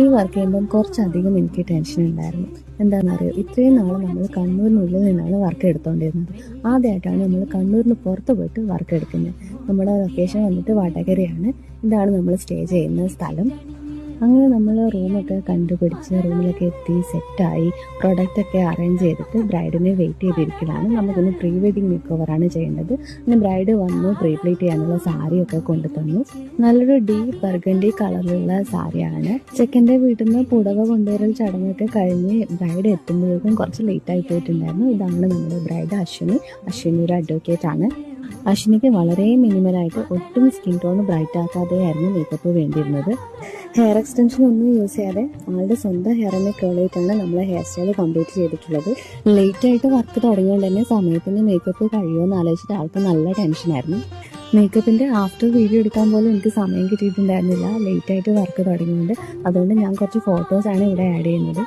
ഈ വർക്ക് ചെയ്യുമ്പം കുറച്ചധികം എനിക്ക് ടെൻഷൻ ഉണ്ടായിരുന്നു. എന്താണെന്നറിയോ ഇത്രയും നാൾ നമ്മൾ കണ്ണൂരിനുള്ളിൽ നിന്നാണ് വർക്ക് എടുത്തുകൊണ്ടിരുന്നത് ആദ്യമായിട്ടാണ് നമ്മൾ കണ്ണൂരിന് പുറത്ത് പോയിട്ട് വർക്ക് എടുക്കുന്നത്. നമ്മുടെ ലൊക്കേഷൻ വന്നിട്ട് വടകരയാണ്. ഇതാണ് നമ്മൾ സ്റ്റേ ചെയ്യുന്ന സ്ഥലം. അങ്ങനെ നമ്മൾ റൂമൊക്കെ കണ്ടുപിടിച്ച് റൂമിലൊക്കെ എത്തി സെറ്റായി പ്രൊഡക്റ്റൊക്കെ അറേഞ്ച് ചെയ്തിട്ട് ബ്രൈഡിനെ വെയിറ്റ് ചെയ്തിരിക്കലാണ്. നമുക്കിന്ന് പ്രീ വെഡിങ് മേക്ക് ഓവറാണ് ചെയ്യേണ്ടത്. പിന്നെ ബ്രൈഡ് വന്നു പ്രീ പ്ലേറ്റ് ചെയ്യാനുള്ള സാരിയൊക്കെ കൊണ്ടു തന്നു നല്ലൊരു ഡീപ്പ് ബർഗൻഡി കളറിലുള്ള സാരിയാണ് ചെക്കന്റെ വീട്ടിൽ നിന്ന് പുടവ കൊണ്ടുവരൽ ചടങ്ങൊക്കെ കഴിഞ്ഞ് ബ്രൈഡ് എത്തുമ്പോഴേക്കും കുറച്ച് ലേറ്റ് ആയി പോയിട്ടുണ്ടായിരുന്നു. ഇതാണ് നമ്മുടെ ബ്രൈഡ് അശ്വിനി. അശ്വിനി ഒരു അഡ്വക്കേറ്റ് ആണ്. അശ്വിനിക്ക് വളരെ മിനിമലായിട്ട് ഒട്ടും സ്കിൻ ടോൺ ബ്രൈറ്റ് ആക്കാതെയായിരുന്നു മേക്കപ്പ് വേണ്ടിയിരുന്നത്. ഹെയർ എക്സ്റ്റൻഷൻ ഒന്നും യൂസ് ചെയ്യാതെ ആളുടെ സ്വന്തം ഹെയറിനെ കേളിയിട്ടാണ് നമ്മൾ ഹെയർ സ്റ്റൈൽ കംപ്ലീറ്റ് ചെയ്തിട്ടുള്ളത്. ലേറ്റ് ആയിട്ട് വർക്ക് തുടങ്ങിയോണ്ട് തന്നെ സമയത്തിന് മേക്കപ്പ് കഴിയുമോ എന്ന് ആലോചിച്ചിട്ട് ആൾക്ക് നല്ല ടെൻഷനായിരുന്നു മേക്കപ്പിന്റെ ആഫ്റ്റർ വീഡിയോ എടുക്കാൻ പോലും എനിക്ക് സമയം കിട്ടിയിട്ടുണ്ടായിരുന്നില്ല. ലേറ്റ് ആയിട്ട് വർക്ക് തുടങ്ങിയുണ്ട് അതുകൊണ്ട് ഞാൻ കുറച്ച് ഫോട്ടോസാണ് ഇവിടെ ആഡ് ചെയ്യുന്നത്.